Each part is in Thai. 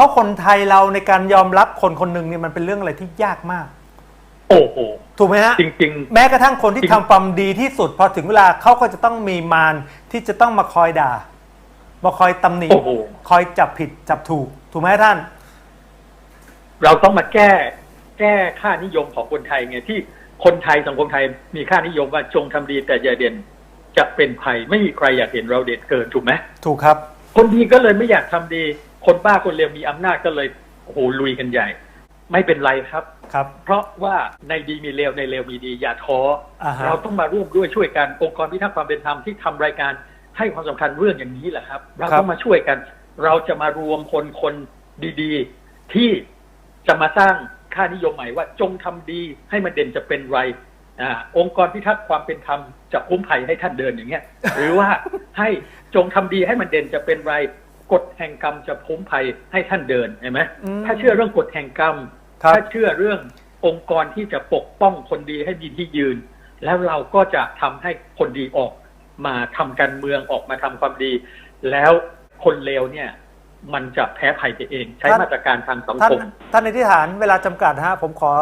เพราะคนไทยเราในการยอมรับคนคนหนึ่งเนี่ยมันเป็นเรื่องอะไรที่ยากมาก โอ้โหถูกไหมฮะจริงแม้กระทั่งคนที่จริงทำความดีที่สุด พอถึงเวลาเขาก็จะต้องมีมารที่จะต้องมาคอยด่า มาคอยตำหนิโอ้โหคอยจับผิดจับถูก ถูกไหมท่านๆเราต้องมาแก้ แก้ค่านิยมของคนไทยไงที่คนไทยสังคมไทยมีค่านิยมว่าจงทำดีแต่อย่าเด่นจะเป็นภัยไม่มีใครอยากเห็นเราเด่นเกินถูกไหมถูกครับ คนดีก็เลยไม่อยากทำดี คนบ้าคนเลวมีอำนาจก็เลยโอ้โหลุยกันใหญ่ ไม่เป็นไรครับครับ เพราะว่าในดีมีเลวในเลวมีดีอย่าท้ออ่าฮะเราต้องมาร่วมด้วยช่วยกันองค์กรพิทักษ์ความเป็นธรรมที่ทำรายการให้ความสำคัญเรื่องอย่างนี้แหละครับ เราต้องมาช่วยกัน เราจะมารวมคนคนดีๆ ที่จะมาสร้างค่านิยมใหม่ว่าจงทำดีให้มันเด่นจะเป็นไรอ่าองค์กรพิทักษ์ความเป็นธรรมจะคุ้มภัยให้ท่านเดินอย่างเงี้ย หรือว่าให้จงทำดีให้มันเด่นจะเป็นไร กฎแห่งกรรมจะคุ้มภัยให้ท่านเดินเห็นไหมอืมถ้าเชื่อเรื่องกฎแห่งกรรมครับถ้าเชื่อเรื่ององค์กรที่จะปกป้องคนดีให้มีที่ยืน แล้วเราก็จะทำให้คนดีออกมาทำการเมืองออกมาทำความดี แล้วคนเลวเนี่ย มันจะแพ้ภัยไปเอง ใช้ท่านมาตรการทางสังท่านคมท่านในที่ฐานเวลาจำกัดนะฮะผมขอ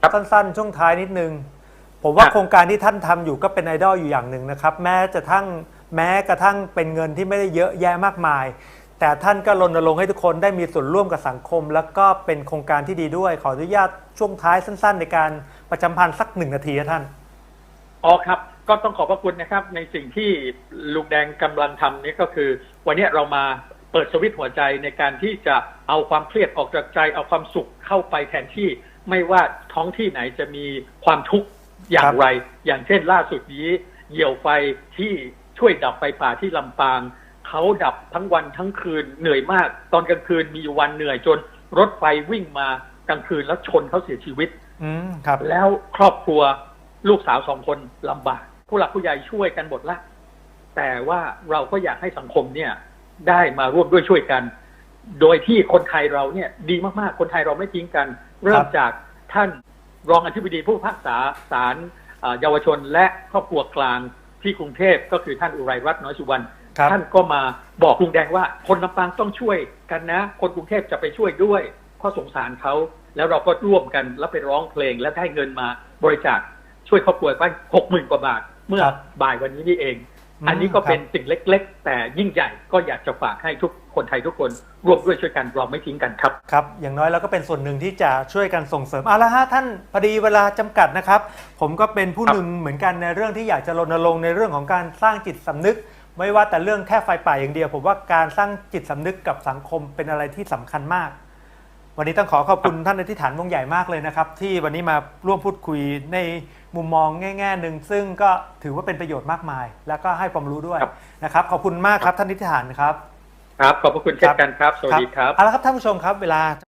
ครับสั้นๆ ช่วงท้ายนิดนึง ผมว่าครับโครงการที่ท่านทำอยู่ก็เป็นไอดอลอยู่อย่างหนึ่งนะครับ แม้จะทั้งแม้กระทั่งเป็นเงินที่ไม่ได้เยอะแยะมากมาย แต่ท่านก็รณรงค์ให้ทุกคนได้มีส่วนร่วมกับสังคม แล้วก็เป็นโครงการที่ดีด้วย ขออนุญาตช่วงท้ายสั้น ๆ ในการประจำพันธ์สักหนึ่งนาทีนะท่านอ๋อครับ ก็ต้องขอบพระคุณนะครับ ในสิ่งที่ลุงแดงกำลังทำนี่ก็คือ วันนี้เรามาเปิดสวิตหัวใจในการที่จะเอาความเครียดออกจากใจ เอาความสุขเข้าไปแทนที่ไม่ว่าท้องที่ไหนจะมีความทุกข์อย่างไร อย่างเช่นล่าสุดนี้เหยี่ยวไฟที่ช่วยดับไฟป่าที่ลำปาง เขาดับทั้งวันทั้งคืนเหนื่อยมาก ตอนกลางคืนมีอยู่วันเหนื่อยจนรถไฟวิ่งมากลางคืนแล้วชนเขาเสียชีวิต อืมครับ แล้วครอบครัวลูกสาวสองคนลำบาก ผู้หลักผู้ใหญ่ช่วยกันหมดละ แต่ว่าเราก็อยากให้สังคมเนี่ย ได้มาร่วมด้วยช่วยกัน โดยที่คนไทยเราเนี่ยดีมากๆ คนไทยเราไม่ทิ้งกัน เริ่มจากท่านรองอธิบดีผู้พิพากษาศาลเอ่อเยาวชนและครอบครัวกลางที่กรุงเทพก็คือท่านอุไรรัตน์น้อยสุวรรณครับ ท่านก็มาบอกลุงแดงว่า คนลำปางต้องช่วยกันนะ คนกรุงเทพจะไปช่วยด้วยเพราะสงสารเขาแล้วเราก็ร่วมกันแล้วไปร้องเพลงและได้เงินมาบริจาคช่วยครอบครัวไปหกหมื่นกว่าบาท เมื่อครับบ่ายวันนี้นี่เองอืมอันนี้ก็เป็นครับสิ่งเล็ก ๆ แต่ยิ่งใหญ่ก็อยากจะฝากให้ทุกคนไทยทุกคนร่วมด้วยช่วยกันเราไม่ทิ้งกันครับครับ อย่างน้อยเราก็เป็นส่วนหนึ่งที่จะช่วยกันส่งเสริมเอาละฮะท่านพอดีเวลาจำกัดนะครับ ผมก็เป็นผู้ครับหนึ่งเหมือนกันในเรื่องที่อยากจะรณรงค์ในเรื่องของการสร้างจิตสำนึก ไม่ว่าแต่เรื่องแค่ไฟป่าอย่างเดียว ผมว่าการสร้างจิตสำนึกกับสังคมเป็นอะไรที่สำคัญมาก วันนี้ต้องขอขอบคุณท่านในที่ฐานวงใหญ่มากเลยนะครับ ที่วันนี้มาร่วมพูดคุยในมุมมองแง่ๆหนึ่งซึ่งก็ถือว่าเป็นประโยชน์มากมาย แล้วก็ให้ความรู้ด้วยครับนะครับ ขอบคุณมากครับท่านนิติฐานครับ ครับขอบพระคุณเช่นกันครับสวัสดีครับเอาละครับท่านผู้ชมครับเวลา